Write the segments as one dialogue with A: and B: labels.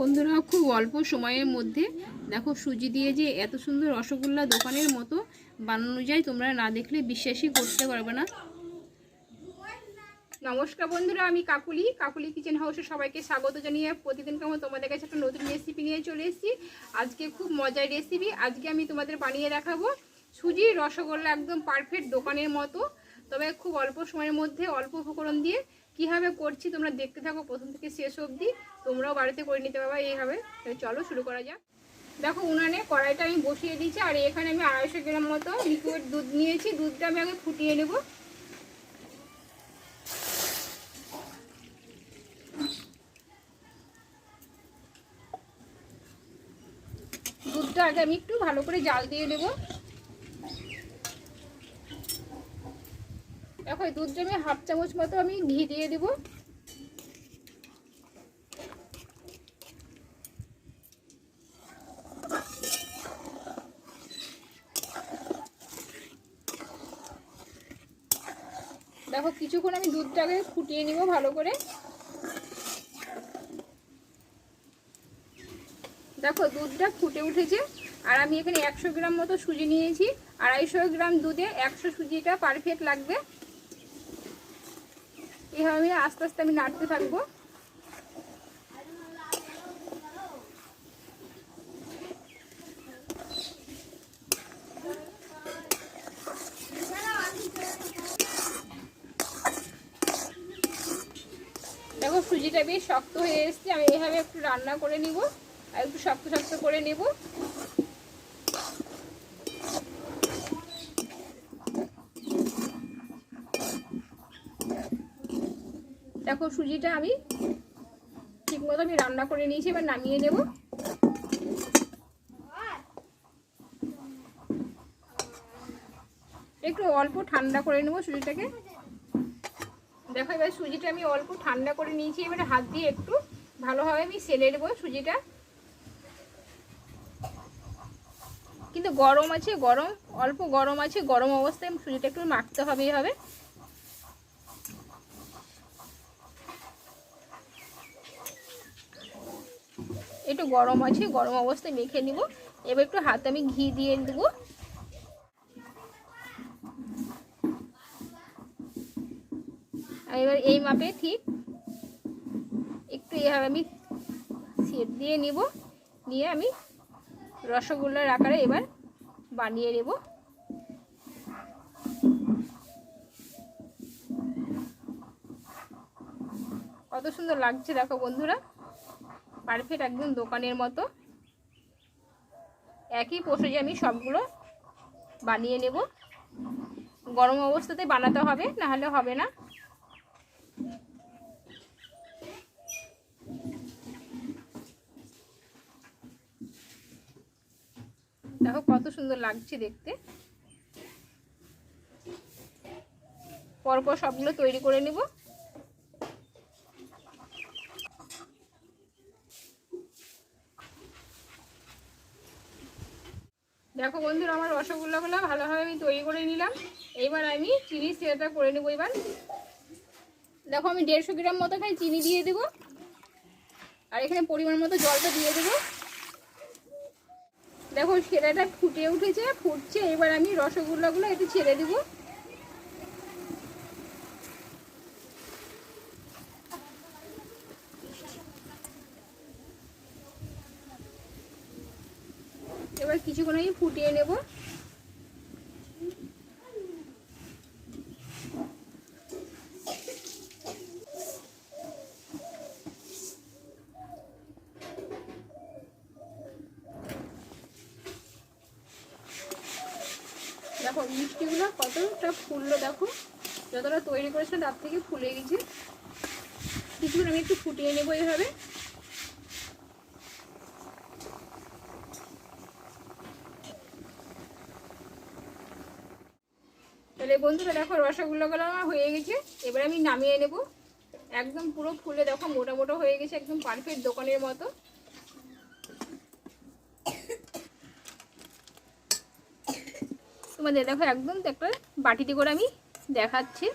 A: বন্ধুরা, খুব অল্প সময়ের মধ্যে দেখো সুজি দিয়ে যে এত সুন্দর রসগোল্লা দোকানের মতো বানানো যায়, তোমরা না দেখলে বিশ্বাসই করতে পারবে না। নমস্কার বন্ধুরা, আমি কাকুলি। কাকুলি কিচেন হাউসে সবাইকে স্বাগত জানিয়ে প্রতিদিন কেমন তোমাদের কাছে একটা নতুন রেসিপি নিয়ে চলে এসেছি। আজকে খুব মজার রেসিপি আজকে আমি তোমাদের বানিয়ে দেখাবো সুজি রসগোল্লা একদম পারফেক্ট দোকানের মতো। তবে খুব অল্প সময়ের মধ্যে, অল্প উপকরণ দিয়ে কীভাবে করছি তোমরা দেখতে থাকো, প্রথম থেকে শেষ অবধি। তোমরাও বাড়িতে করে নিতে পারবে এইভাবে। চলো শুরু করা যাক। দেখো উনানে কড়াইটা আমি বসিয়ে দিয়েছি, আর এখানে আমি আড়াইশো গ্রাম মতো লিকুইড দুধ নিয়েছি। দুধটা আমি আগে ফুটিয়ে নেব। দুধটা আগে আমি একটু ভালো করে জাল দিয়ে নেব। এই দুধটা আমি হাফ চামচ মতো আমি ঘি দিয়ে দেব। দেখো কিছুক্ষণ আমি দুধটাকে ফুটিয়ে নিব ভালো করে। দেখো দুধটা ফুটে উঠেছে। আর আমি এখানে একশো গ্রাম মতো সুজি নিয়েছি। আড়াইশো গ্রাম দুধে একশো সুজিটা পারফেক্ট লাগবে। এভাবে আমি আস্তে আস্তে আমি নাড়তে থাকব। দেখো, সুজিটা বেশ শক্ত হয়ে এসছে। আমি এভাবে একটু রান্না করে নিব আর একটু শক্ত শক্ত করে নেব। দেখো সুজিটা আমি ঠিক মতো আমি রান্না করে নিয়েছি, এবার নামিয়ে নেব। একটু অল্প ঠান্ডা করে নেব সুজিটাকে। দেখো এবার সুজিটা আমি অল্প ঠান্ডা করে নিয়েছি, এবার হাত দিয়ে একটু ভালোভাবে আমি সেলে নেব সুজিটা। কিন্তু গরম আছে, গরম, অল্প গরম আছে, গরম অবস্থায় সুজিটা একটু মাখতে হবে এইভাবে একটু গরম আছে, গরম অবস্থায় মেখে নিব। এবার একটু হাতে আমি ঘি দিয়ে দেবো। এবার এই মাপে ঠিক একটু এভাবে আমি সেট দিয়ে নিব। নিয়ে আমি রসগোল্লার আকারে এবার বানিয়ে নেব। কত সুন্দর লাগছে দেখো বন্ধুরা। পারফেক্ট একদম দোকানের মতো। একই প্রসেসে আমি সবগুলো বানিয়ে নেব। গরম অবস্থাতে বানাতে হবে না হলে হবে না। দেখো কত সুন্দর লাগছে দেখতে। পরপর সবগুলো তৈরি করে নিব। দেখো বন্ধুরা, আমার রসগোল্লাগুলো ভালোভাবে আমি তৈরি করে নিলাম। এইবার আমি চিনি সেটা করে নেব এবার। দেখো, আমি দেড়শো গ্রাম মতো এখানে চিনি দিয়ে দেবো। আর এখানে পরিমাণ মতো জলটা দিয়ে দেবো। দেখো সেটাটা ফুটে উঠেছে, ফুটছে। এবার আমি রসগোল্লাগুলো একটু ছেড়ে দেবো। এবার কিছুক্ষণ আমি ফুটিয়ে নেব। দেখো, মিষ্টিগুলো কতটা ফুললো, দেখো। যতটা তৈরি করেছে তার থেকে ফুলে গেছে। কিছুক্ষণ আমি একটু ফুটিয়ে নেব এইভাবে তাহলে বন্ধুরা দেখো রসগোল্লাগুলো আমার হয়ে গেছে। এবার আমি নামিয়ে নেব। একদম পুরো ফুলে দেখো মোটা মোটা হয়ে গেছে, একদম পারফেক্ট দোকানের মতো। তোমাদের দেখো একদম একটা বাটিতে করে আমি দেখাচ্ছি।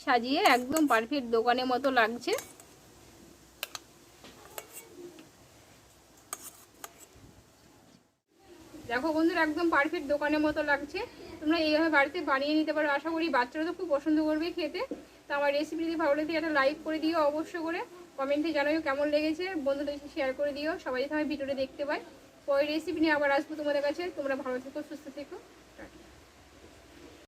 A: সাজিয়ে একদম পারফেক্ট দোকানের মতো লাগছে। দেখো বন্ধুরা একদম পারফেক্ট দোকানের মতো লাগছে। তোমরা এইভাবে বাড়িতে বানিয়ে নিতে পারো। আশা করি বাচ্চারা তো খুব পছন্দ করবে খেতে। তো আমার রেসিপি যদি ভালো লাগে একটা লাইক করে দিও অবশ্য করে। কমেন্টে জানাও কেমন লেগেছে। বন্ধুদের শেয়ার করে দিও। সবাই যাতে আমার ভিডিওটা দেখতে পাই পরের রেসিপি নিয়ে আবার আসব তোমাদের কাছে। তোমরা ভালো থেকো, সুস্থ থেকো।